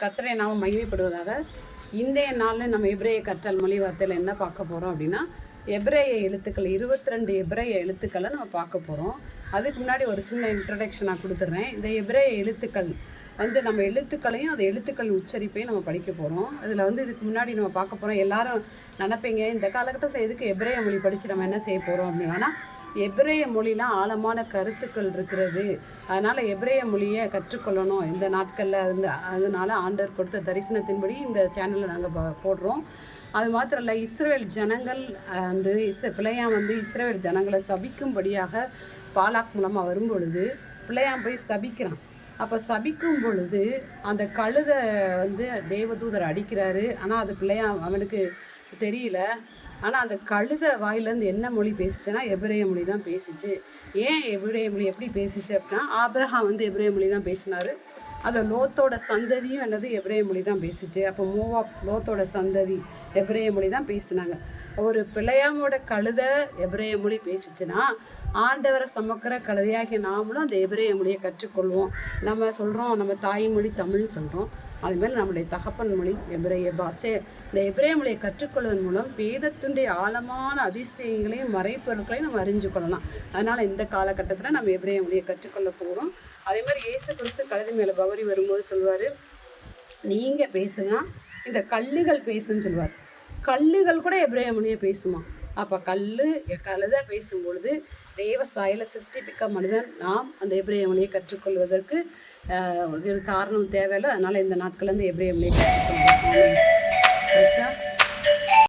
கத்தரை நாம் மகிமைப்படுவதாக இன்றைய நாளில் நம்ம எப்ரேய கற்றல் மொழி வார்த்தையில் என்ன பார்க்க போகிறோம் அப்படின்னா எப்ரேய எழுத்துக்கள் இருபத்தி ரெண்டு எப்ரேய எழுத்துக்களை நம்ம பார்க்க போகிறோம் அதுக்கு முன்னாடி ஒரு சின்ன இன்ட்ரடக்ஷன் நான் கொடுத்துட்றேன் இந்த எப்ரேய எழுத்துக்கள் வந்து நம்ம எழுத்துக்களையும் அந்த எழுத்துக்கள் உச்சரிப்பையும் நம்ம படிக்க போகிறோம் அதில் வந்து இதுக்கு முன்னாடி நம்ம பார்க்க போகிறோம் எல்லாரும் நினைப்பீங்க இந்த காலகட்டத்தில் எதுக்கு எப்ரேய மொழி படித்து நம்ம என்ன செய்ய போகிறோம் அப்படின்னா எபிரேய மொழியில் ஆழமான கருத்துக்கள் இருக்கிறது. அதனால் எபிரேய மொழியை கற்றுக்கொள்ளணும். இந்த நாட்களில் அந்த அதனால் ஆண்டவர் கொடுத்த தரிசனத்தின்படி இந்த சேனலில் நாங்கள் போடுறோம். அது மாத்திரம் இல்லை இஸ்ரேல் ஜனங்கள் வந்து இஸ் பிள்ளையாம் வந்து இஸ்ரேல் ஜனங்களை சபிக்கும்படியாக பாலாக் மூலமாக வரும் பொழுது பிள்ளையாம் போய் சபிக்கிறான். அப்போ சபிக்கும் பொழுது அந்த கழுதை வந்து தேவதூதர் அடிக்கிறாரு. ஆனால் அது பிள்ளையாம் அவனுக்கு தெரியல. ஆனால் அந்த கழுத வாயிலேருந்து என்ன மொழி பேசிச்சுன்னா எபிரேய மொழி தான் பேசிச்சு. ஏன் எபிரேய மொழி எப்படி பேசிச்சு அப்படின்னா ஆப்ரஹாம் வந்து எபிரேய மொழி தான் பேசினார். அந்த லோத்தோட சந்ததியும் என்னது எபிரேய மொழி தான் பேசிச்சு. அப்போ மூவா லோத்தோட சந்ததி எபிரேய மொழி தான் பேசினாங்க. ஒரு பிள்ளையாமோட கழுத எபிரேய மொழி பேசிச்சுன்னா ஆண்டவரை சமக்கிற கழுதையாகிய நாமளும் அந்த எபிரேய மொழியை கற்றுக்கொள்வோம். நம்ம சொல்கிறோம் நம்ம தாய்மொழி தமிழ்னு சொல்கிறோம் அதுமாதிரி நம்முடைய தகப்பன் மொழி எபிரேய பாஷை. இந்த எபிரேய மொழியை கற்றுக்கொள்வதன் மூலம் வேதத்துடைய ஆழமான அதிசயங்களையும் மறைப்பொருட்களையும் நம்ம அறிஞ்சு கொள்ளலாம். அதனால் இந்த காலகட்டத்தில் நம்ம எபிரேய மொழியை கற்றுக்கொள்ள போகிறோம் அதே மாதிரி இயேசு கிறிஸ்து கழுதி மேலே பவரி வரும்போது சொல்வார் நீங்கள் பேசுங்க இந்த கல்லுகள் பேசுன்னு சொல்லுவார் கல்லுகள் கூட எபிரேய மொழியை பேசுமா? அப்போ கல் கழுத பேசும்பொழுது தேவ சாயல சிருஷ்டிப்பிக்க மனிதன் நாம் அந்த எபிரேய மொழியை கற்றுக்கொள்வதற்கு ஒரு காரணம் தேவையில்லை. அதனால் இந்த நாட்களில் இந்த எபிரேய மொழியை கற்றுக்கொள்வோம்.